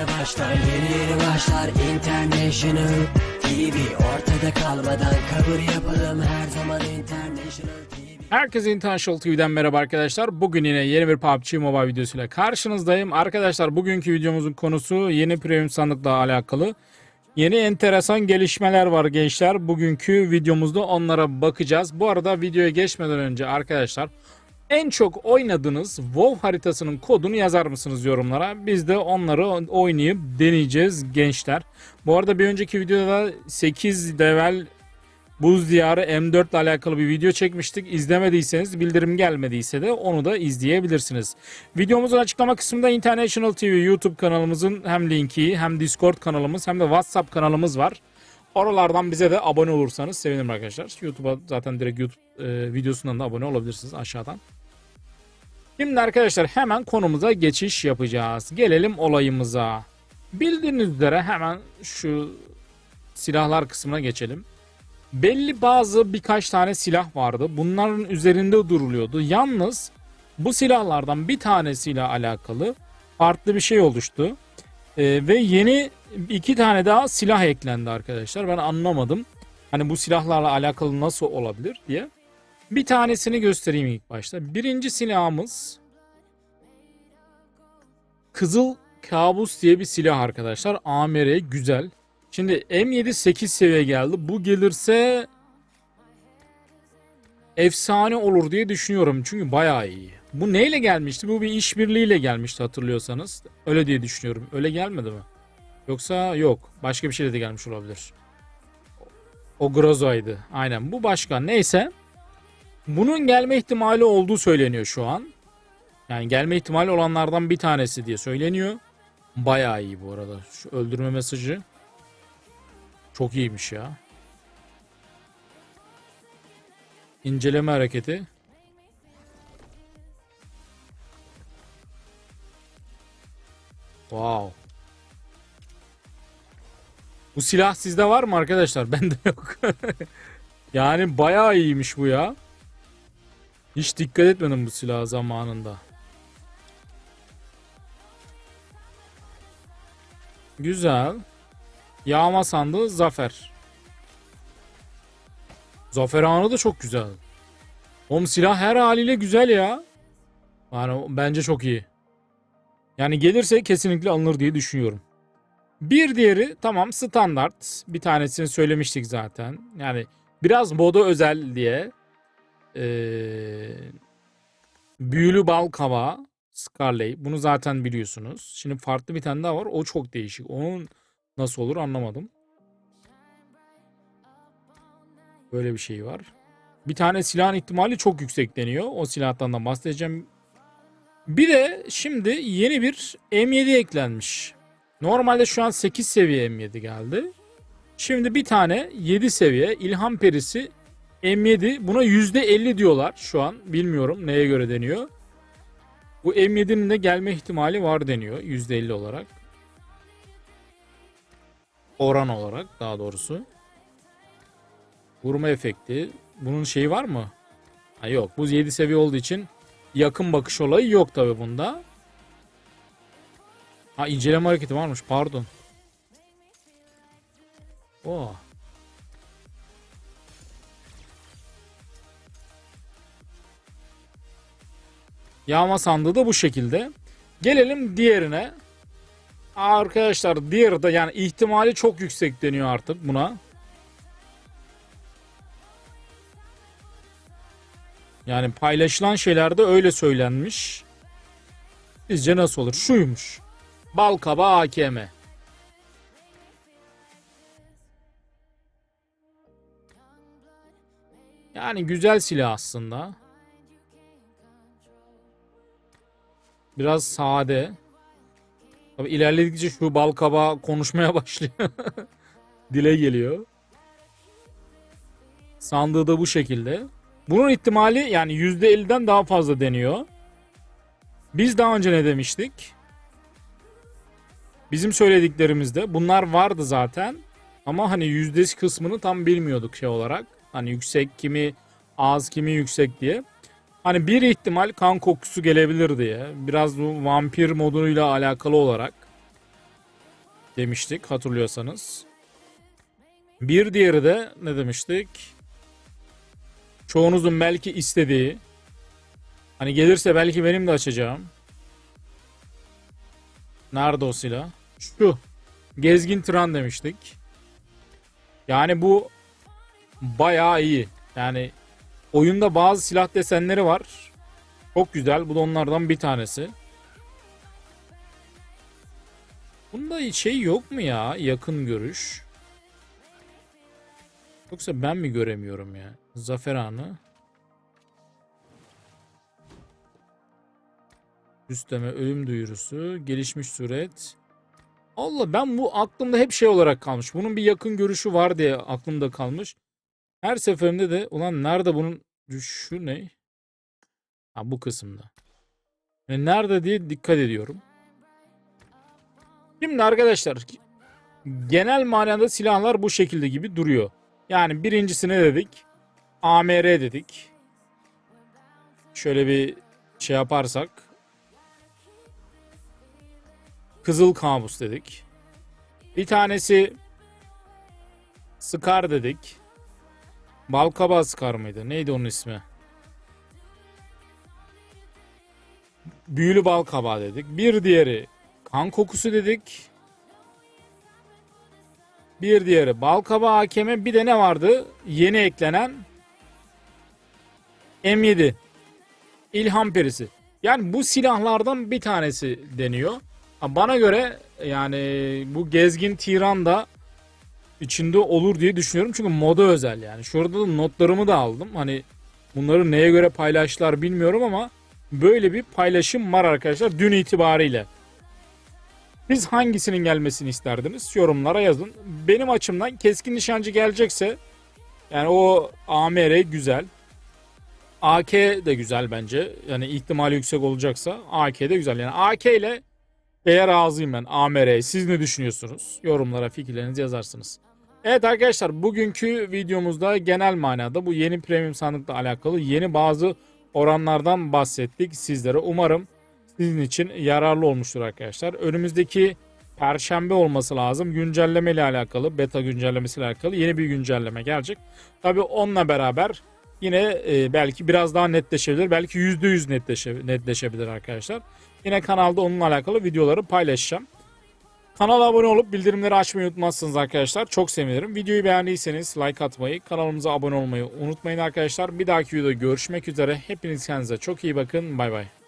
yeni başlar Yeni yeni başlar International TV Ortada kalmadan kabul yapalım Her zaman International TV Herkese International TV'den merhaba arkadaşlar. Bugün yine yeni bir PUBG Mobile videosuyla karşınızdayım. Arkadaşlar bugünkü videomuzun konusu yeni premium sandıkla alakalı. Yeni enteresan gelişmeler var gençler. Bugünkü videomuzda onlara bakacağız. Bu arada videoya geçmeden önce arkadaşlar en çok oynadığınız WoW haritasının kodunu yazar mısınız yorumlara? Biz de onları oynayıp deneyeceğiz gençler. Bu arada bir önceki videoda 8 level Buz Diyarı M4 ile alakalı bir video çekmiştik. İzlemediyseniz bildirim gelmediyse de onu da izleyebilirsiniz. Videomuzun açıklama kısmında International TV YouTube kanalımızın hem linki hem Discord kanalımız hem de WhatsApp kanalımız var. Oralardan bize de abone olursanız sevinirim arkadaşlar. YouTube'a zaten direkt YouTube e, videosundan da abone olabilirsiniz aşağıdan. Şimdi arkadaşlar hemen konumuza geçiş yapacağız. Gelelim olayımıza. Bildiğiniz üzere hemen şu silahlar kısmına geçelim. Belli bazı birkaç tane silah vardı. Bunların üzerinde duruluyordu. Yalnız bu silahlardan bir tanesiyle alakalı farklı bir şey oluştu. Ee, ve yeni iki tane daha silah eklendi arkadaşlar. Ben anlamadım. Hani bu silahlarla alakalı nasıl olabilir diye. Bir tanesini göstereyim ilk başta. Birinci silahımız Kızıl Kabus diye bir silah arkadaşlar. AMR güzel. Şimdi M7 8 seviye geldi. Bu gelirse efsane olur diye düşünüyorum. Çünkü bayağı iyi. Bu neyle gelmişti? Bu bir işbirliğiyle gelmişti hatırlıyorsanız. Öyle diye düşünüyorum. Öyle gelmedi mi? Yoksa yok. Başka bir şeyle de gelmiş olabilir. O Grozo'ydı. Aynen. Bu başka. Neyse. Bunun gelme ihtimali olduğu söyleniyor şu an. Yani gelme ihtimali olanlardan bir tanesi diye söyleniyor. Bayağı iyi bu arada. Şu öldürme mesajı. Çok iyiymiş ya. İnceleme hareketi. Wow. Bu silah sizde var mı arkadaşlar? Bende yok. yani bayağı iyiymiş bu ya. Hiç dikkat etmedim bu silah zamanında. Güzel. Yağma sandığı zafer. Zafer anı da çok güzel. Oğlum silah her haliyle güzel ya. Yani bence çok iyi. Yani gelirse kesinlikle alınır diye düşünüyorum. Bir diğeri tamam standart. Bir tanesini söylemiştik zaten. Yani biraz moda özel diye. Ee, büyülü bal kava. Scarlet. Bunu zaten biliyorsunuz. Şimdi farklı bir tane daha var. O çok değişik. Onun Nasıl olur anlamadım. Böyle bir şey var. Bir tane silahın ihtimali çok yüksek deniyor. O silahtan da bahsedeceğim. Bir de şimdi yeni bir M7 eklenmiş. Normalde şu an 8 seviye M7 geldi. Şimdi bir tane 7 seviye İlham Perisi M7 buna %50 diyorlar şu an. Bilmiyorum neye göre deniyor. Bu M7'nin de gelme ihtimali var deniyor %50 olarak. Oran olarak daha doğrusu. Vurma efekti. Bunun şeyi var mı? Ha yok. Bu 7 seviye olduğu için yakın bakış olayı yok tabi bunda. Ha inceleme hareketi varmış. Pardon. Oh. Yağma sandığı da bu şekilde. Gelelim diğerine. Arkadaşlar diğer de yani ihtimali çok yüksek deniyor artık buna. Yani paylaşılan şeylerde öyle söylenmiş. Sizce nasıl olur? Şuymuş. Balkaba AKM. Yani güzel silah aslında. Biraz sade. Tabii ilerledikçe şu bal kabağı konuşmaya başlıyor. Dile geliyor. Sandığı da bu şekilde. Bunun ihtimali yani %50'den daha fazla deniyor. Biz daha önce ne demiştik? Bizim söylediklerimizde bunlar vardı zaten. Ama hani yüzdesi kısmını tam bilmiyorduk şey olarak. Hani yüksek kimi az kimi yüksek diye. Hani bir ihtimal kan kokusu gelebilir diye. Biraz bu vampir moduyla alakalı olarak. demiştik hatırlıyorsanız. Bir diğeri de ne demiştik? Çoğunuzun belki istediği. Hani gelirse belki benim de açacağım. Nerede o silah? Şu. Gezgin tran demiştik. Yani bu bayağı iyi. Yani oyunda bazı silah desenleri var. Çok güzel. Bu da onlardan bir tanesi. Bunda şey yok mu ya? Yakın görüş. Yoksa ben mi göremiyorum ya? Zafer anı. Üstleme ölüm duyurusu. Gelişmiş suret. Allah ben bu aklımda hep şey olarak kalmış. Bunun bir yakın görüşü var diye aklımda kalmış. Her seferinde de ulan nerede bunun şu ne? Ha bu kısımda. Yani nerede diye dikkat ediyorum. Şimdi arkadaşlar genel manada silahlar bu şekilde gibi duruyor. Yani birincisine dedik. AMR dedik. Şöyle bir şey yaparsak. Kızıl kabus dedik. Bir tanesi Scar dedik. Balkaba Scar mıydı? Neydi onun ismi? Büyülü bal kabağı dedik. Bir diğeri kan kokusu dedik. Bir diğeri bal kabağı hakeme. Bir de ne vardı? Yeni eklenen M7. İlham perisi. Yani bu silahlardan bir tanesi deniyor. Bana göre yani bu gezgin tiran da içinde olur diye düşünüyorum. Çünkü moda özel yani. Şurada da notlarımı da aldım. Hani bunları neye göre paylaştılar bilmiyorum ama böyle bir paylaşım var arkadaşlar dün itibariyle. Siz hangisinin gelmesini isterdiniz? Yorumlara yazın. Benim açımdan keskin nişancı gelecekse yani o AMR güzel. AK de güzel bence. Yani ihtimali yüksek olacaksa AK de güzel. Yani AK ile eğer razıyım ben AMR'ye. Siz ne düşünüyorsunuz? Yorumlara fikirlerinizi yazarsınız. Evet arkadaşlar bugünkü videomuzda genel manada bu yeni premium sandıkla alakalı yeni bazı oranlardan bahsettik sizlere. Umarım sizin için yararlı olmuştur arkadaşlar. Önümüzdeki Perşembe olması lazım. Güncelleme ile alakalı, beta güncellemesi ile alakalı yeni bir güncelleme gelecek. Tabi onunla beraber yine e, belki biraz daha netleşebilir. Belki %100 netleşe, netleşebilir arkadaşlar. Yine kanalda onunla alakalı videoları paylaşacağım. Kanala abone olup bildirimleri açmayı unutmazsınız arkadaşlar. Çok sevinirim. Videoyu beğendiyseniz like atmayı, kanalımıza abone olmayı unutmayın arkadaşlar. Bir dahaki videoda görüşmek üzere. Hepiniz kendinize çok iyi bakın. Bay bay.